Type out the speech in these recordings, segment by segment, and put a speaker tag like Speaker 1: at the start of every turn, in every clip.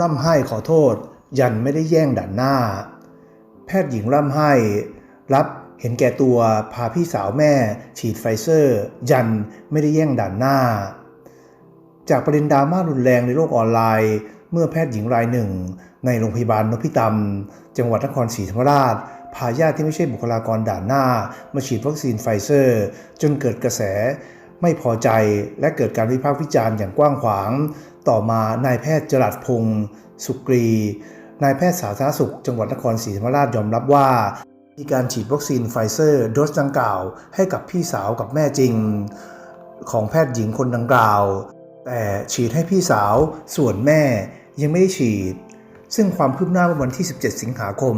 Speaker 1: ร่ำไห้ขอโทษ ยันไม่ได้แย่งด่านหน้า แพทย์หญิงร่ำไห้ รับเห็นแก่ตัวพาพี่สาวแม่ฉีดไฟเซอร์ ยันไม่ได้แย่งด่านหน้า จากประเด็นดราม่ารุนแรงในโลกออนไลน์ เมื่อแพทย์หญิงรายหนึ่ง ในโรงพยาบาลนพิตำจังหวัดนครศรีธรรมราชพาญาติที่ไม่ใช่บุคลากรด่านหน้า มาฉีดวัคซีนไฟเซอร์ จนเกิดกระแสไม่พอใจและเกิดการวิพากษ์วิจารณ์อย่างกว้างขวาง ต่อมานายแพทย์จรัสพงศ์สุกรี นายแพทย์สาธารณสุข จังหวัดนครศรีธรรมราชยอมรับว่า มีการฉีดวัคซีนไฟเซอร์โดสดังกล่าว ให้กับพี่สาวกับแม่จริง ของแพทย์หญิงคนดังกล่าว แต่ฉีดให้พี่สาวส่วนแม่ยังไม่ได้ฉีด ซึ่งความคืบหน้าเมื่อวันที่ 17 สิงหาคม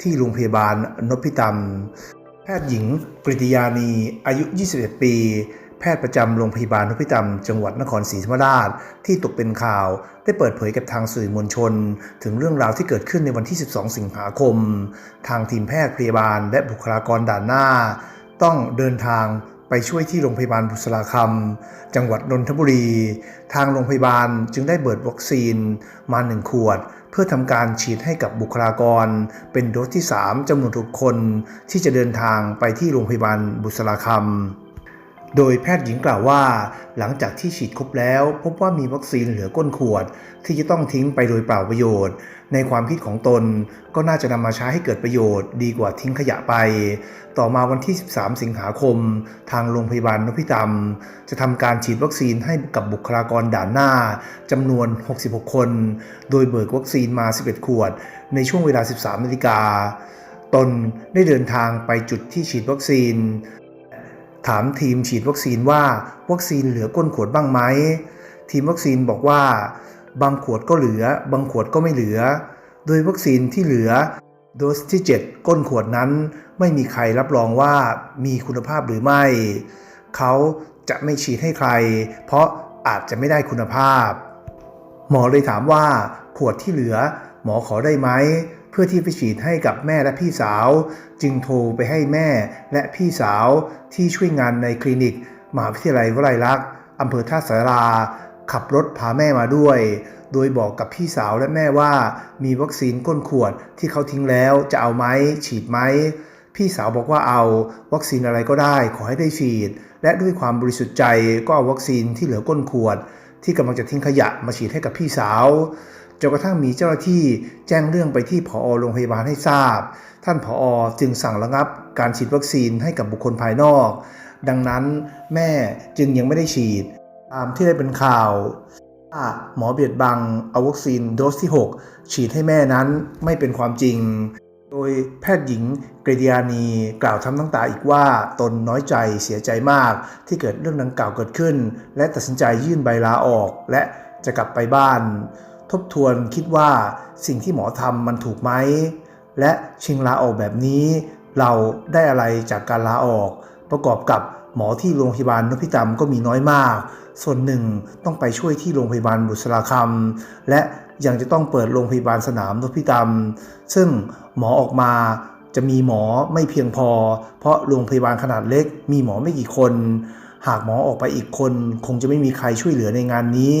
Speaker 1: ที่โรงพยาบาลนพิตำแพทย์หญิงปริติยานีอายุ 21 ปี แพทย์ประจำโรงพยาบาลนพิตำจังหวัดนครศรีธรรมราช ที่ตกเป็นข่าว ได้เปิดเผยกับทางสื่อมวลชน ถึงเรื่องราวที่เกิดขึ้นในวันที่ 12 สิงหาคม ทางทีมแพทย์พยาบาล และบุคลากรด่านหน้า ต้องเดินทางไปช่วยที่โรงพยาบาลบุษราคำจังหวัดนนทบุรี ทางโรงพยาบาลจึงได้เบิดวัคซีนมาหนึ่งขวด เพื่อทำการฉีดให้กับบุคลากร เป็นโดสที่ 3จำนวนทุกคนที่จะเดินทางไปที่โรงพยาบาลบุษราคำ โดยแพทย์หญิงกล่าวว่า หลังจากที่ฉีดครบแล้ว พบว่ามีวัคซีนเหลือก้นขวด ที่จะต้องทิ้งไปโดยเปล่าประโยชน์ ในความคิดของตนก็น่าจะนำมาใช้ให้เกิดประโยชน์ ดีกว่าทิ้งขยะไป ต่อมาวันที่ 13 สิงหาคม ทางโรงพยาบาลนพิตำจะทำการฉีดวัคซีนให้กับบุคลากรด่านหน้าจำนวน 66 คน โดยเบิกวัคซีนมา 11 ขวด ในช่วงเวลา 13 นาฬิกาตนได้เดินทางไปจุดที่ฉีดวัคซีน ถามทีมฉีดวัคซีนว่าวัคซีนเหลือก้นขวดบ้างไหม ทีมวัคซีนบอกว่า บางขวดก็เหลือ บางขวดก็ไม่เหลือ โดยวัคซีนที่เหลือ โดสที่ 7 ก้นขวดนั้น ไม่มีใครรับรองว่ามีคุณภาพหรือไม่ เขาจะไม่ฉีดให้ใคร เพราะอาจจะไม่ได้คุณภาพ หมอเลยถามว่าขวดที่เหลือ หมอขอได้ไหม เพื่อที่ไปฉีดให้กับแม่และพี่สาว จึงโทรไปให้แม่และพี่สาวที่ช่วยงานในคลินิกมหาวิทยาลัยวลัยลักษณ์อำเภอท่าสาราขับรถพาแม่มาด้วย โดยบอกกับพี่สาวและแม่ว่า มีวัคซีนก้นขวดที่เขาทิ้งแล้วจะเอาไหมฉีดไหม พี่สาวบอกว่าเอาวัคซีนอะไรก็ได้ขอให้ได้ฉีด และด้วยความบริสุทธิ์ใจก็เอาวัคซีนที่เหลือก้นขวด ที่กำลังจะทิ้งขยะมาฉีดให้กับพี่สาว จนกระทั่งมีเจ้าหน้าที่แจ้งเรื่องไปที่ผอโรงพยาบาลให้ทราบ ท่านผอจึงสั่งระงับการฉีดวัคซีนให้กับบุคคลภายนอก ดังนั้นแม่จึงยังไม่ได้ฉีด ตามที่ได้เป็นข่าวว่าหมอเบียดบังเอาวัคซีนโดสที่ 6 ฉีดให้แม่นั้นไม่เป็นความจริง โดยแพทย์หญิงเกรดิยานีกล่าวทำน้ำตาอีกว่าตนน้อยใจเสียใจมากที่เกิดเรื่องดังกล่าวเกิดขึ้น และตัดสินใจยื่นใบลาออกและจะกลับไปบ้าน ทบทวนคิดว่าสิ่งที่หมอทำมันถูกไหม และชิงลาออกแบบนี้เราได้อะไรจากการลาออก ประกอบกับหมอที่โรงพยาบาลนพิตำก็มีน้อยมาก ส่วนหนึ่งต้องไปช่วยที่โรงพยาบาลบุษราคำและยังจะต้องเปิดโรงพยาบาลสนามนพิตำซึ่งหมอออกมาจะมีหมอไม่เพียงพอ เพราะโรงพยาบาลขนาดเล็ก มีหมอไม่กี่คน หากหมอออกไปอีกคน คงจะไม่มีใครช่วยเหลือในงานนี้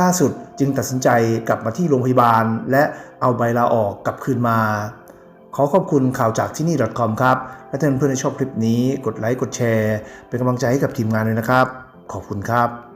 Speaker 1: ล่าสุดจึงตัดสินใจกลับมาที่โรงพยาบาล และเอาใบลาออกกลับคืนมา ขอขอบคุณข่าวจากที่นี่ .com ครับ และถ้าเพื่อนๆชอบคลิปนี้กดไลค์กดแชร์ เป็นกำลังใจให้กับทีมงานเลยนะครับ ขอบคุณครับ